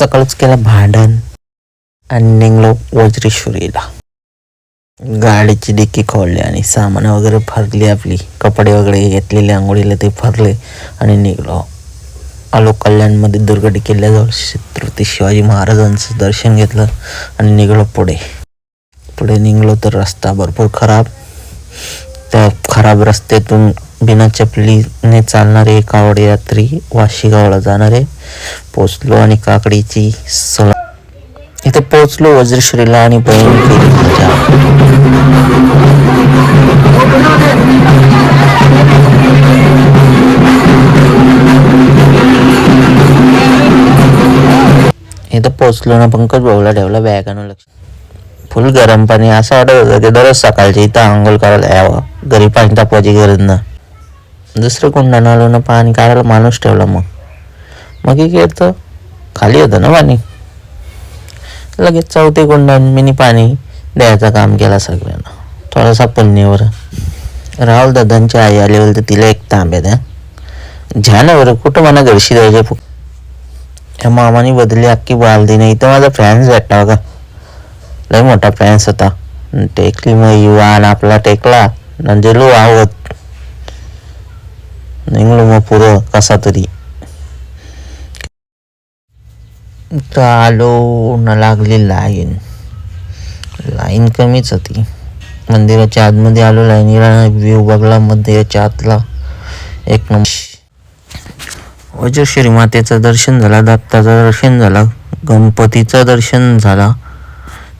सकाळच केलं भांडण आणि निघलो वज्रेश्वरीला. गाडीची डिक्की खोलली आणि सामान वगैरे फरली आपली. कपडे वगैरे घेतलेले आंघोळीला ते फरले आणि निघलो. आलो कल्याणमध्ये दुर्गडी किल्ल्याजवळ छत्रपती शिवाजी महाराजांचं दर्शन घेतलं आणि निघलो पुढे. पुढे निघलो तर रस्ता भरपूर खराब. त्या खराब रस्त्यातून बिना चपलीने चालणारे कावड यात्री वाशी गावाला जाणारे पोचलो आणि काकडीची सला इथे पोचलो वज्रश्रीला आणि बहीण केली इथं पोचलो ना पंकज भाऊला ठेवला बॅग आणून लक्ष फुल गरम पाणी असं वाटत होतं की दररोज सकाळची इथं आंघोळ करायला यावं. घरी पाणी तापवायची गरज ना दुसरं कोंडानं आलो ना पाणी काढायला माणूस ठेवला मग. मग एक येतं खाली होतं ना पाणी? लगेच चौथे कुंडान मिनी पाणी द्यायचं काम केला सगळ्यांना. थोडासा पुण्यावर. राहुल दादांची आई आली होती तर तिला एक तांब्या द्या. झाल्यावर कुठं मला घरशी द्यायचे फुक त्या मामाने बदलली अख्खी बालदी नाही इथं माझा फॅन्स भेटला का लय मोठा फॅन्स होता. टेकली मग युवान आपला टेकला. नंदेलो आवत निघलो मग पुरं कसा तरी. आलो न लागली लाईन. लाईन कमीच होती. मंदिराच्या आतमध्ये आलो लाईनीला व्ह्यू बघला मंदिराच्या आतला. एक नंबर. मातेचं दर्शन झालं दत्ताचं दर्शन झालं गणपतीचं दर्शन झाला.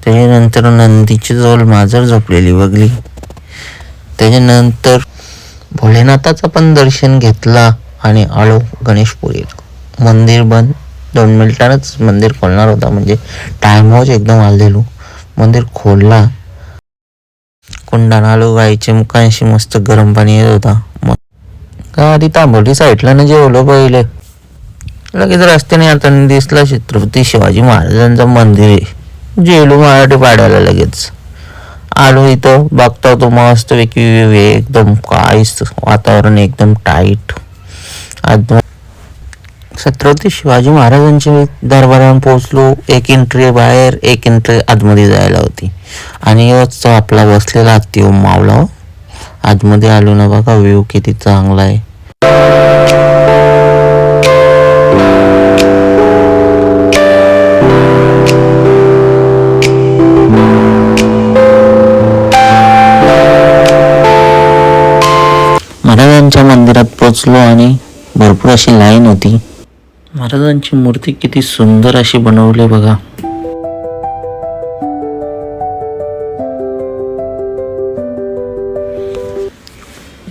त्याच्यानंतर नंदीची जवळ माजर झोपलेली बघली. त्याच्यानंतर भोलेनाथाचं पण दर्शन घेतला. आणि आलो गणेशपुरी मंदिर बंद. दोन मिनिटांच मंदिर खोलणार होता. म्हणजे टायमावच एकदम आलेलो. मंदिर खोलला. कुंडान आलो गाईच्या मुखांशी मस्त गरम पाणी येत होता. मग गाडी तांबोली साईडला ना जेवलो पहिले. लगेच रस्त्याने आता दिसला छत्रपती शिवाजी महाराजांचं मंदिर आहे. जेवलो मराठी पाड्याला लगेच. आलो इथं. बघता तो मस्त वेगवेगळे एकदम काहीच वातावरण एकदम टाईट आज छत्रपती शिवाजी महाराजांच्या दरबारात पोहोचलो. एक एंट्री बाहेर एक एंट्री आतमध्ये जायला होती. आणि तो आपला बसलेला हत्ती मावला हो. आतमध्ये आलो ना बघा व्ह्यू किती चांगला आहे. महाराजांच्या मंदिरात पोचलो आणि भरपूर अशी लाईन होती. महाराजांची मूर्ती किती सुंदर अशी बनवली बघा.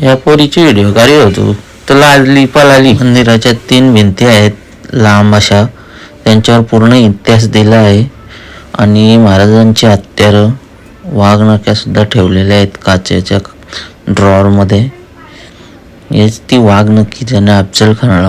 या पोरीची व्हिडिओ काढत होतो. तर लाजली पळाली मंदिराच्या तीन भिंती आहेत. लांब अशा. त्यांच्यावर पूर्ण इतिहास दिला आहे. आणि महाराजांची हत्यार वाघनक्यासुद्धा ठेवलेल्या आहेत काचेच्या ड्रॉवरमध्ये हेच ती वागणुकी त्यानं अफजल खानाला